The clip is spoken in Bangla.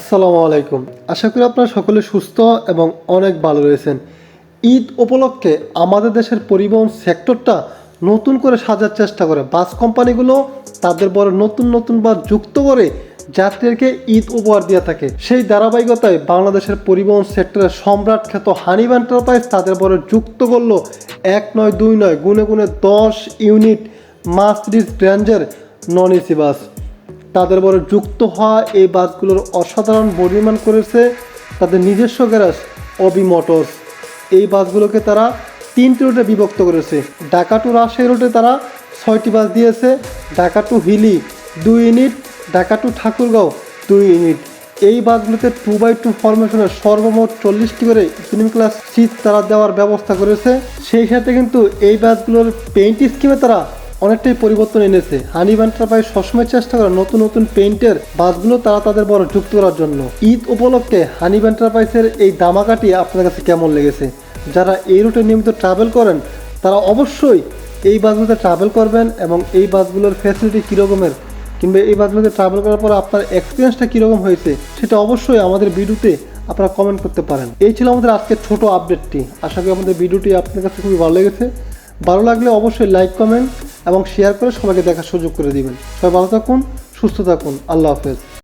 আসসালামু আলাইকুম। আশা করি আপনারা সকলে সুস্থ এবং অনেক ভালো রয়েছেন। ঈদ উপলক্ষে আমাদের দেশের পরিবহন সেক্টরটা নতুন করে সাজার চেষ্টা করে। বাস কোম্পানিগুলো তাদের বড় নতুন নতুন বাস যুক্ত করে যাত্রীদেরকে ঈদ উপহার দিয়ে থাকে। সেই ধারাবাহিকতায় বাংলাদেশের পরিবহন সেক্টরের সম্রাট খ্যাত হানিব এন্টারপ্রাইজ তাদের বড় যুক্ত করল এক নয় দুই নয় গুনে গুনে দশ ইউনিট মার্সিডিজ ব্র্যান্ডের নন এসি বাস। তাদের বড় যুক্ত হওয়া এই বাসগুলোর অসাধারণ পরিমাণ করেছে তাদের নিজস্ব গ্যারাজ অবি মোটরস। এই বাসগুলোকে তারা তিনটি রুটে বিভক্ত করেছে। ঢাকা টু রাজশাহী রুটে তারা ছয়টি বাস দিয়েছে। ঢাকা টু হিলি দুই ইউনিট, ঢাকা টু ঠাকুরগাঁও দুই ইউনিট। এই বাসগুলোতে টু বাই টু ফরমেশনের সর্বমোট চল্লিশটি করে প্রিমিয়াম ক্লাস সিট তারা দেওয়ার ব্যবস্থা করেছে। সেই সাথে কিন্তু এই বাসগুলোর পেইন্ট স্কিমে তারা অনেকটাই পরিবর্তন এনেছে। হানি এন্টারপ্রাইজ সবসময় চেষ্টা করে নতুন নতুন পেইন্টের বাসগুলো তারা তাদের বড় যুক্ত করার জন্য। ঈদ উপলক্ষে হানি এন্টারপ্রাইজের এই দামাকাটি আপনার কাছে কেমন লেগেছে? যারা এই রুটে নিয়মিত ট্রাভেল করেন, তারা অবশ্যই এই বাসগুলোতে ট্রাভেল করবেন এবং এই বাসগুলোর ফ্যাসিলিটি কীরকমের কিংবা এই বাসগুলোতে ট্রাভেল করার পর আপনার এক্সপিরিয়েন্সটা কীরকম হয়েছে, সেটা অবশ্যই আমাদের ভিডিওতে আপনারা কমেন্ট করতে পারেন। এই ছিল আমাদের আজকের ছোট আপডেটটি আশা করি আমাদের ভিডিওটি আপনার কাছে খুবই ভালো লেগেছে। ভালো লাগলে অবশ্যই লাইক কমেন্ট এবং শেয়ার করে সবাইকে দেখার সুযোগ করে দিবেন। সবাই ভালো থাকুন, সুস্থ থাকুন। আল্লাহ হাফেজ।